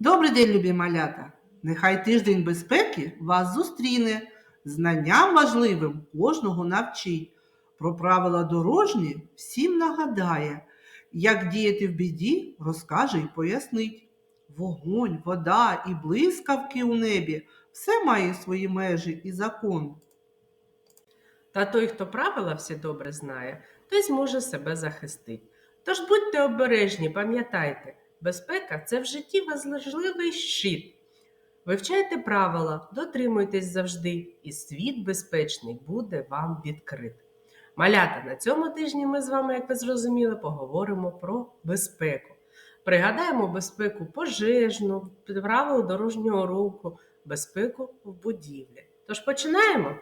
Добрий день, любі малята! Нехай тиждень безпеки вас зустріне, знанням важливим кожного навчить, про правила дорожні всім нагадає, як діяти в біді, розкаже й пояснить. Вогонь, вода і блискавки у небі все має свої межі і закон. Та той, хто правила всі добре знає, той зможе себе захистити. Тож будьте обережні, пам'ятайте, безпека це в житті важливий щит. Вивчайте правила, дотримуйтесь завжди, і світ безпечний буде вам відкрит. Малята, на цьому тижні ми з вами, як ви зрозуміли, поговоримо про безпеку. Пригадаємо безпеку пожежну, правила дорожнього руху, безпеку в будівлі. Тож починаємо.